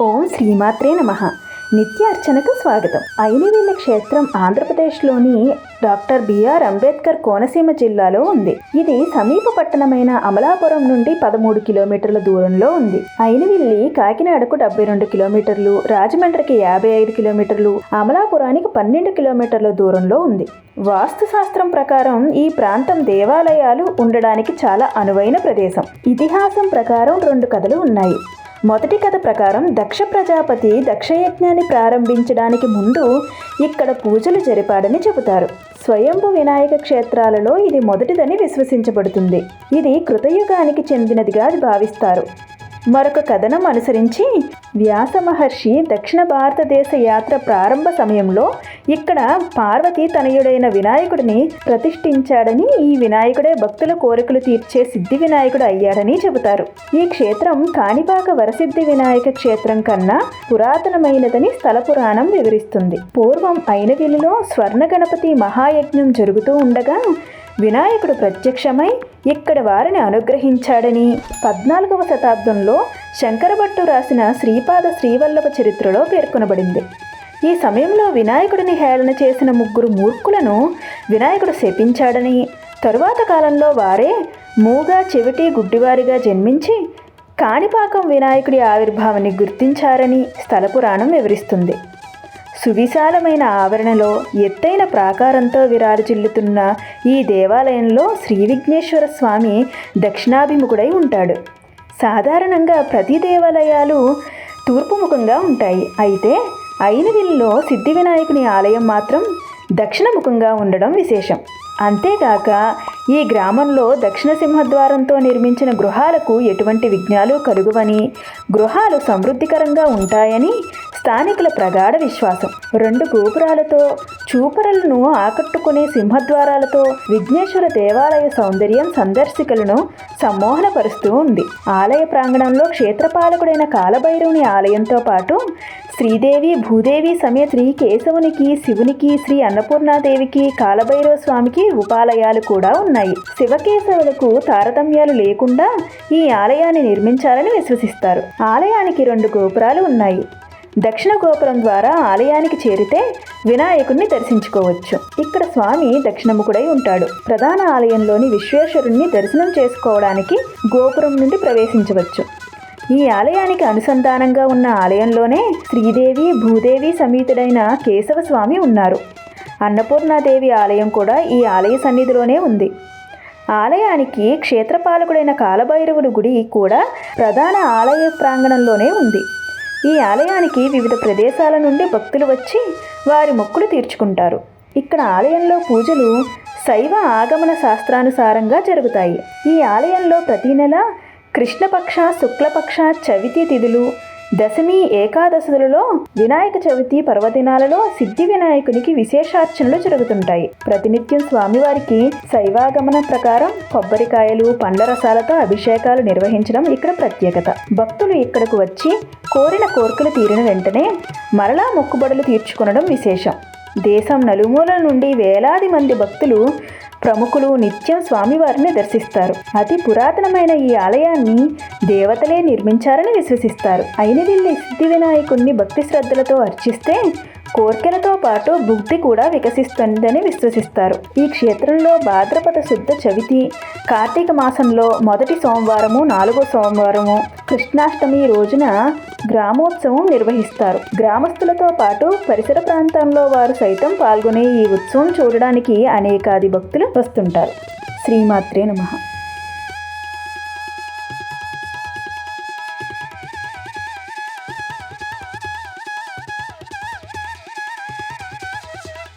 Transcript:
ఓం శ్రీమాత్రే నమ. నిత్యార్చనకు స్వాగతం. ఐనివేల క్షేత్రం ఆంధ్రప్రదేశ్లోని డాక్టర్ బిఆర్ అంబేద్కర్ కోనసీమ జిల్లాలో ఉంది. ఇది సమీప పట్టణమైన అమలాపురం నుండి పదమూడు కిలోమీటర్ల దూరంలో ఉంది. ఐనివిల్లి కాకినాడకు డెబ్బై రెండు కిలోమీటర్లు రాజమండ్రికి యాభై ఐదు కిలోమీటర్లు అమలాపురానికి పన్నెండు కిలోమీటర్ల దూరంలో ఉంది. వాస్తుశాస్త్రం ప్రకారం ఈ ప్రాంతం దేవాలయాలు ఉండడానికి చాలా అనువైన ప్రదేశం. ఇతిహాసం ప్రకారం రెండు కథలు ఉన్నాయి. మొదటి కథ ప్రకారం దక్ష ప్రజాపతి దక్షయజ్ఞాన్ని ప్రారంభించడానికి ముందు ఇక్కడ పూజలు జరిపాడని చెబుతారు. స్వయంభు వినాయక క్షేత్రాలలో ఇది మొదటిదని విశ్వసించబడుతుంది. ఇది కృతయుగానికి చెందినదిగా భావిస్తారు. మరొక కథనం అనుసరించి వ్యాస మహర్షి దక్షిణ భారతదేశ యాత్ర ప్రారంభ సమయంలో ఇక్కడ పార్వతి తనయుడైన వినాయకుడిని ప్రతిష్ఠించాడని ఈ వినాయకుడే భక్తుల కోరికలు తీర్చే సిద్ధి వినాయకుడు అయ్యాడని చెబుతారు. ఈ క్షేత్రం కాణిపాక వరసిద్ధి వినాయక క్షేత్రం కన్నా పురాతనమైనదని స్థల పురాణం వివరిస్తుంది. పూర్వం అయినవిల్లిలో స్వర్ణ గణపతి మహాయజ్ఞం జరుగుతూ ఉండగా వినాయకుడు ప్రత్యక్షమై ఇక్కడ వారిని అనుగ్రహించాడని. పద్నాలుగవ శతాబ్దంలో శంకరభట్టు రాసిన శ్రీపాద శ్రీవల్లభ చరిత్రలో పేర్కొనబడింది. ఈ సమయంలో వినాయకుడిని హేళన చేసిన ముగ్గురు మూర్ఖులను వినాయకుడు శపించాడని. తరువాత కాలంలో వారే మూగా చెవిటి గుడ్డివారిగా జన్మించి కాణిపాకం వినాయకుడి ఆవిర్భావాన్ని గుర్తించారని స్థల పురాణం వివరిస్తుంది. సువిశాలమైన ఆవరణలో ఎత్తైన ప్రాకారంతో విరాజిల్లుతున్న ఈ దేవాలయంలో శ్రీ విఘ్నేశ్వర స్వామి దక్షిణాభిముఖుడై ఉంటాడు. సాధారణంగా ప్రతి దేవాలయాలు తూర్పుముఖంగా ఉంటాయి. అయితే అయినవిల్లో సిద్ధి వినాయకుని ఆలయం మాత్రం దక్షిణముఖంగా ఉండడం విశేషం. అంతేగాక ఈ గ్రామంలో దక్షిణ సింహద్వారంతో నిర్మించిన గృహాలకు ఎటువంటి విఘ్నాలు కలుగువని గృహాలు సమృద్ధికరంగా ఉంటాయని స్థానికుల ప్రగాఢ విశ్వాసం. రెండు గోపురాలతో చూపరలను ఆకట్టుకునే సింహద్వారాలతో విఘ్నేశ్వర దేవాలయ సౌందర్యం సందర్శకులను సమ్మోహనపరుస్తూ ఉంది. ఆలయ ప్రాంగణంలో క్షేత్రపాలకుడైన కాలభైరవుని ఆలయంతో పాటు శ్రీదేవి భూదేవి సమేత శ్రీ కేశవునికి శివునికి శ్రీ అన్నపూర్ణాదేవికి కాలభైరవ స్వామికి ఉపాలయాలు కూడా ఉన్నాయి. శివకేశవులకు తారతమ్యాలు లేకుండా ఈ ఆలయాన్ని నిర్మించాలని విశ్వసిస్తారు. ఆలయానికి రెండు గోపురాలు ఉన్నాయి. దక్షిణ గోపురం ద్వారా ఆలయానికి చేరితే వినాయకుడిని దర్శించుకోవచ్చు. ఇక్కడ స్వామి దక్షిణముఖుడై ఉంటాడు. ప్రధాన ఆలయంలోని విశ్వేశ్వరుణ్ణి దర్శనం చేసుకోవడానికి గోపురం నుండి ప్రవేశించవచ్చు. ఈ ఆలయానికి అనుసంధానంగా ఉన్న ఆలయంలోనే శ్రీదేవి భూదేవి సమేతుడైన కేశవ స్వామి ఉన్నారు. అన్నపూర్ణాదేవి ఆలయం కూడా ఈ ఆలయ సన్నిధిలోనే ఉంది. ఆలయానికి క్షేత్రపాలకుడైన కాలభైరవుడు గుడి కూడా ప్రధాన ఆలయ ప్రాంగణంలోనే ఉంది. ఈ ఆలయానికి వివిధ ప్రదేశాల నుండి భక్తులు వచ్చి వారి మొక్కులు తీర్చుకుంటారు. ఇక్కడ ఆలయంలో పూజలు శైవ ఆగమన శాస్త్రానుసారంగా జరుగుతాయి. ఈ ఆలయంలో ప్రతి నెల కృష్ణపక్ష శుక్లపక్ష చవితి తిథులు దశమి ఏకాదశులలో వినాయక చవితి పర్వదినాలలో సిద్ధి వినాయకునికి విశేషార్చనలు జరుగుతుంటాయి. ప్రతినిత్యం స్వామివారికి శైవాగమన ప్రకారం కొబ్బరికాయలు పండ్ల రసాలతో అభిషేకాలు నిర్వహించడం ఇక్కడ ప్రత్యేకత. భక్తులు ఇక్కడకు వచ్చి కోరిన కోర్కెలు తీరిన వెంటనే మరలా మొక్కుబడులు తీర్చుకునడం విశేషం. దేశం నలుమూలల నుండి వేలాది మంది భక్తులు ప్రముఖులు నిత్యం స్వామివారిని దర్శిస్తారు. అతి పురాతనమైన ఈ ఆలయాన్ని దేవతలే నిర్మించారని విశ్వసిస్తారు. అయినవిల్లి సిద్ధి వినాయకుణ్ణి భక్తి శ్రద్ధలతో అర్చిస్తే కోర్కెలతో పాటు బుద్ధి కూడా వికసిస్తుందని విశ్వసిస్తారు. ఈ క్షేత్రంలో భాద్రపద శుద్ధ చవితి కార్తీక మాసంలో మొదటి సోమవారము నాలుగో సోమవారము కృష్ణాష్టమి రోజున గ్రామోత్సవం నిర్వహిస్తారు. గ్రామస్తులతో పాటు పరిసర ప్రాంతంలో వారు సైతం పాల్గొనే ఈ ఉత్సవం చూడడానికి అనేకాది భక్తులు వస్తుంటారు. శ్రీమాత్రే నమః.